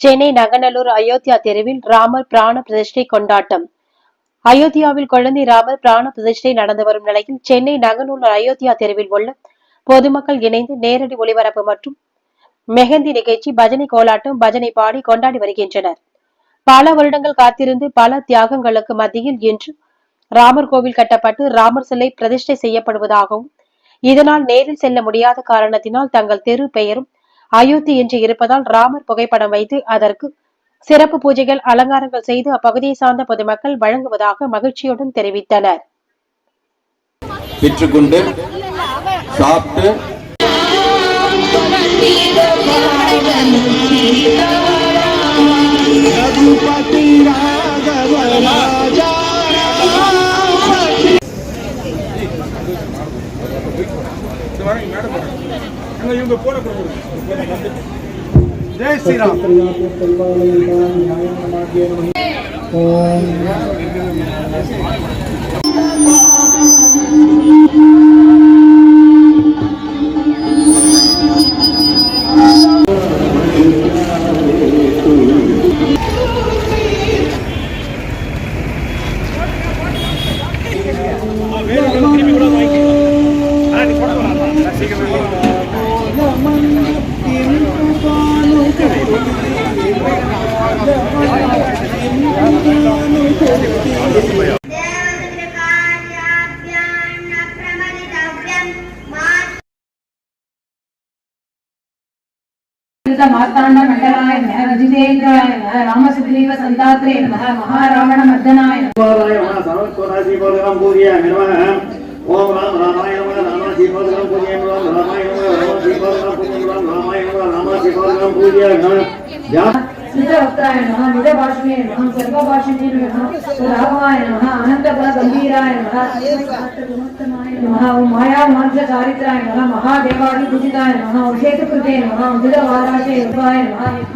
சென்னை நகநல்லூர் அயோத்தியா தெருவில் ராமர் பிராண பிரதிஷ்டை கொண்டாட்டம். அயோத்தியாவில் குழந்தை ராமர் பிராண பிரதிஷ்டை நடந்து வரும் நிலையில் சென்னை நங்கநல்லூர் அயோத்தியா தெருவில் உள்ள பொதுமக்கள் இணைந்து நேரடி ஒளிபரப்பு மற்றும் மெஹந்தி நிகழ்ச்சி பஜனை கோலாட்டம் பஜனை பாடி கொண்டாடி வருகின்றனர். பல வருடங்கள் காத்திருந்து பல தியாகங்களுக்கு மத்தியில் இன்று ராமர் கோவில் கட்டப்பட்டு ராமர் சிலை பிரதிஷ்டை செய்யப்படுவதாகவும் இதனால் நேரில் செல்ல முடியாத காரணத்தினால் தங்கள் தெரு பெயரும் அயோத்தி என்று இருப்பதால் ராமர் புகைப்படம் வைத்து அதற்கு சிறப்பு பூஜைகள் அலங்காரங்கள் செய்து அப்பகுதியை சார்ந்த பொதுமக்கள் வழங்குவதாக மகிழ்ச்சியுடன் தெரிவித்தனர். பெற்றுக்கொண்டு சாப்பிட்டு ஜெய் ஸ்ரீராம். ஓம். मार्ताण्डमण्डलाय नमः रजितेन्द्राय नमः। रामसुग्रीव सन्तात्रे नमः। महारावण मर्दनाय नमः। सर्वत्वराजीपोदकं पूजयामि नमः। ओम राम रामाय नमः। रामाजीपोदकं पूजयामि राम रामाय नमः। रामाजीपोदकं पूजयामि राम रामाय नमः। रामाजीपोदकं पूजयामि नमः। నిజ వక్తాయ నమ నిజ భాషణే నమ సర్వ భాషణే నమ రాఘవాయ నమ అనంత గంభీరాయ నమ నమ మాయా మాంస చారిత్రాయ నమ మహాదేవాది పూజితాయ నమ విశేష కృతే నమ ఉదిత వారాశే రూపాయ నమ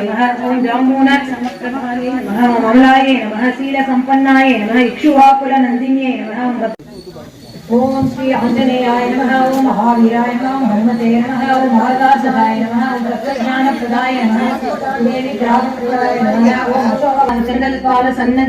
नमः वीणाभरणशो नमः ॐ जाम्बून नमः ॐ अमलाय नमः शीलसम्पन्नाय नमः इक्षुवाकुलनन्दिन्यै नमः ॐ श्री आञ्जनेयाय नमः ॐ महावीराय नमः ॐ हनुमते नमः ॐ भारतासहाय नमः ॐ तत्त्वज्ञानप्रदाय नमः देवी ग्रामप्रदाय नमः ॐ अशोकचन्दल्पालसन्न